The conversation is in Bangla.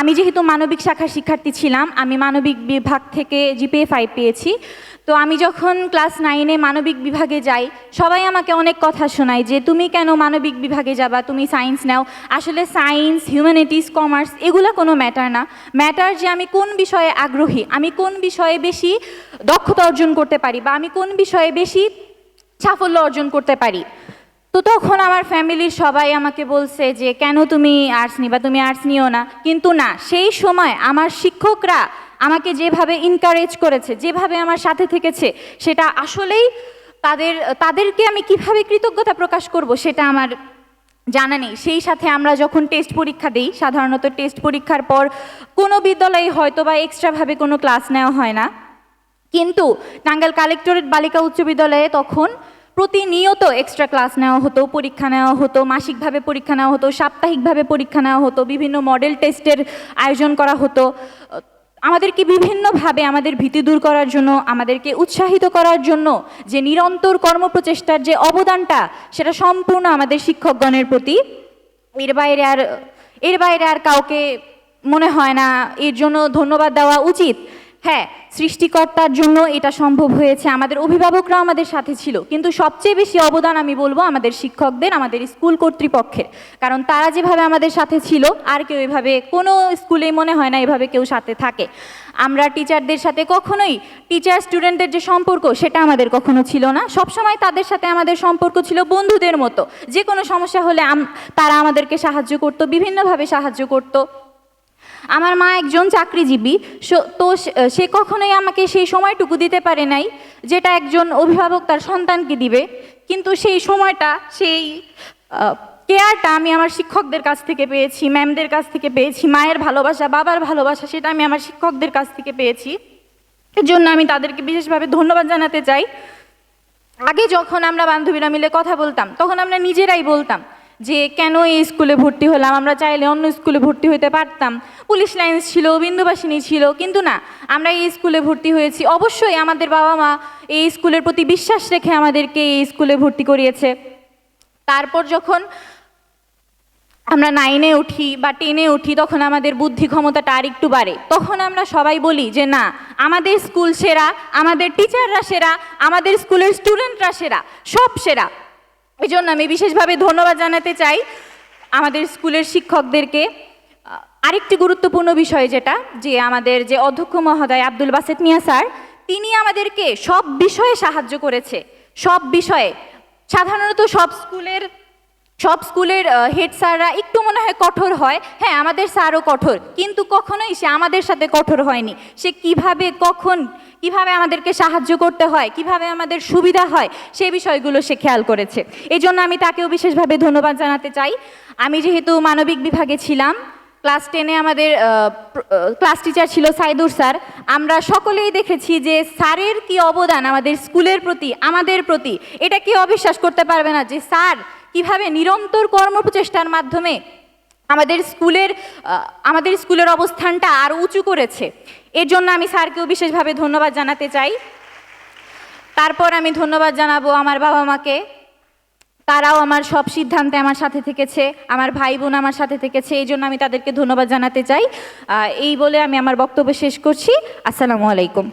আমি যেহেতু মানবিক শাখার শিক্ষার্থী ছিলাম, আমি মানবিক বিভাগ থেকে জিপিএ ফাইভ পেয়েছি। তো আমি যখন ক্লাস নাইনে মানবিক বিভাগে যাই, সবাই আমাকে অনেক কথা শোনায় যে, তুমি কেন মানবিক বিভাগে যাবা? তুমি সায়েন্স নাও। আসলে সায়েন্স হিউম্যানিটিস কমার্স এগুলো কোনো ম্যাটার না। ম্যাটার যে আমি কোন বিষয়ে আগ্রহী, আমি কোন বিষয়ে বেশি দক্ষতা অর্জন করতে পারি বা আমি কোন বিষয়ে বেশি সাফল্য অর্জন করতে পারি। তো তখন আমার ফ্যামিলির সবাই আমাকে বলছে যে, কেন তুমি আর্টস নিবা? তুমি আর্টস নিও না। কিন্তু না, সেই সময় আমার শিক্ষকরা আমাকে যেভাবে ইনকারেজ করেছে, যেভাবে আমার সাথে থেকেছে, সেটা আসলেই তাদের, তাদেরকে আমি কীভাবে কৃতজ্ঞতা প্রকাশ করব সেটা আমার জানা নেই। সেই সাথে আমরা যখন টেস্ট পরীক্ষা দিই, সাধারণত টেস্ট পরীক্ষার পর কোনো বিদ্যালয়ে হয়তো বা এক্সট্রাভাবে কোনো ক্লাস নেওয়া হয় না। কিন্তু টাঙ্গাইল কালেক্টরেট বালিকা উচ্চ বিদ্যালয়ে তখন প্রতিনিয়ত এক্সট্রা ক্লাস নেওয়া হতো, পরীক্ষা নেওয়া হতো, মাসিকভাবে পরীক্ষা নেওয়া হতো, সাপ্তাহিকভাবে পরীক্ষা নেওয়া হতো, বিভিন্ন মডেল টেস্টের আয়োজন করা হতো। আমাদেরকে বিভিন্নভাবে আমাদের ভীতি দূর করার জন্য, আমাদেরকে উৎসাহিত করার জন্য যে নিরন্তর কর্মপ্রচেষ্টার যে অবদানটা, সেটা সম্পূর্ণ আমাদের শিক্ষকগণের প্রতি। এর বাইরে আর, এর বাইরে আর কাউকে মনে হয় না, এর জন্য ধন্যবাদ দেওয়া উচিত। হ্যাঁ সৃষ্টিকর্তার জন্য এটা সম্ভব হয়েছে। আমাদের অভিভাবকরা আমাদের সাথে ছিল। কিন্তু সবচেয়ে বেশি অবদান আমি বলব আমাদের শিক্ষকদের, আমাদের স্কুল কর্তৃপক্ষের। কারণ তারা যেভাবে আমাদের সাথে ছিল, আর কেউ এভাবে, কোনো স্কুলে মনে হয় না এভাবে কেউ সাথে থাকে। আমরা টিচারদের সাথে কখনোই, টিচার স্টুডেন্টদের যে সম্পর্ক, সেটা আমাদের কখনো ছিল না। সবসময় তাদের সাথে আমাদের সম্পর্ক ছিল বন্ধুদের মতো। যে কোনো সমস্যা হলে তারা আমাদেরকে সাহায্য করতো, বিভিন্নভাবে সাহায্য করতো। আমার মা একজন চাকরিজীবী তো সে- কখনোই আমাকে সেই সময়টুকু দিতে পারে নাই, যেটা একজন অভিভাবক তার সন্তানকে দিবে। কিন্তু সেই সময়টা, সেই কেয়ারটা আমি আমার শিক্ষকদের কাছ থেকে পেয়েছি, ম্যামদের কাছ থেকে পেয়েছি, মায়ের ভালোবাসা, বাবার ভালোবাসা সেটা আমি আমার শিক্ষকদের কাছ থেকে পেয়েছি। এর জন্য আমি তাদেরকে বিশেষভাবে ধন্যবাদ জানাতে চাই। আগে যখন আমরা বান্ধবীরা মিলে কথা বলতাম, তখন আমরা নিজেরাই বলতাম যে কেন এই স্কুলে ভর্তি হলাম? আমরা চাইলে অন্য স্কুলে ভর্তি হতে পারতাম। পুলিশ লাইন্স ছিল, বিন্দুবাসিনী ছিল, কিন্তু না, আমরা এই স্কুলে ভর্তি হয়েছি। অবশ্যই আমাদের বাবা মা এই স্কুলের প্রতি বিশ্বাস রেখে আমাদেরকে এই স্কুলে ভর্তি করিয়েছে। তারপর যখন আমরা নাইনে উঠি বা টেনে উঠি, তখন আমাদের বুদ্ধি ক্ষমতাটা আর একটু বাড়ে। তখন আমরা সবাই বলি যে, না, আমাদের স্কুল সেরা, আমাদের টিচাররা সেরা, আমাদের স্কুলের স্টুডেন্টরা সেরা, সব সেরা। এই জন্য আমি বিশেষভাবে ধন্যবাদ জানাতে চাই আমাদের স্কুলের শিক্ষকদেরকে। আরেকটি গুরুত্বপূর্ণ বিষয় যেটা, যে আমাদের যে অধ্যক্ষ মহোদয় আব্দুল বাসেত মিয়া স্যার, তিনি আমাদেরকে সব বিষয়ে সাহায্য করেছে। সব বিষয়ে। সাধারণত সব স্কুলের সব স্কুলের হেড স্যাররা একটু মনে হয় কঠোর হয়। হ্যাঁ আমাদের স্যারও কঠোর, কিন্তু কখনোই সে আমাদের সাথে কঠোর হয়নি। সে কীভাবে, কখন, কীভাবে আমাদেরকে সাহায্য করতে হয়, কীভাবে আমাদের সুবিধা হয়, সে বিষয়গুলো সে খেয়াল করেছে। এই জন্য আমি তাকেও বিশেষভাবে ধন্যবাদ জানাতে চাই। আমি যেহেতু মানবিক বিভাগে ছিলাম ক্লাস টেনে আমাদের ক্লাস টিচার ছিল সাইদুর স্যার। আমরা সকলেই দেখেছি যে স্যারের কি অবদান আমাদের স্কুলের প্রতি, আমাদের প্রতি। এটা কেউ অবিশ্বাস করতে পারবে না যে স্যার কীভাবে নিরন্তর কর্মপ্রচেষ্টার মাধ্যমে আমাদের স্কুলের আমাদের স্কুলের অবস্থানটা আরও উঁচু করেছে। এর জন্য আমি স্যারকেও বিশেষভাবে ধন্যবাদ জানাতে চাই। তারপর আমি ধন্যবাদ জানাব আমার বাবা মাকে তারাও আমার সব সিদ্ধান্তে আমার সাথে থেকেছে, আমার ভাই বোন আমার সাথে থেকেছে, এই জন্য আমি তাদেরকে ধন্যবাদ জানাতে চাই। এই বলে আমি আমার বক্তব্য শেষ করছি। আসসালামু আলাইকুম।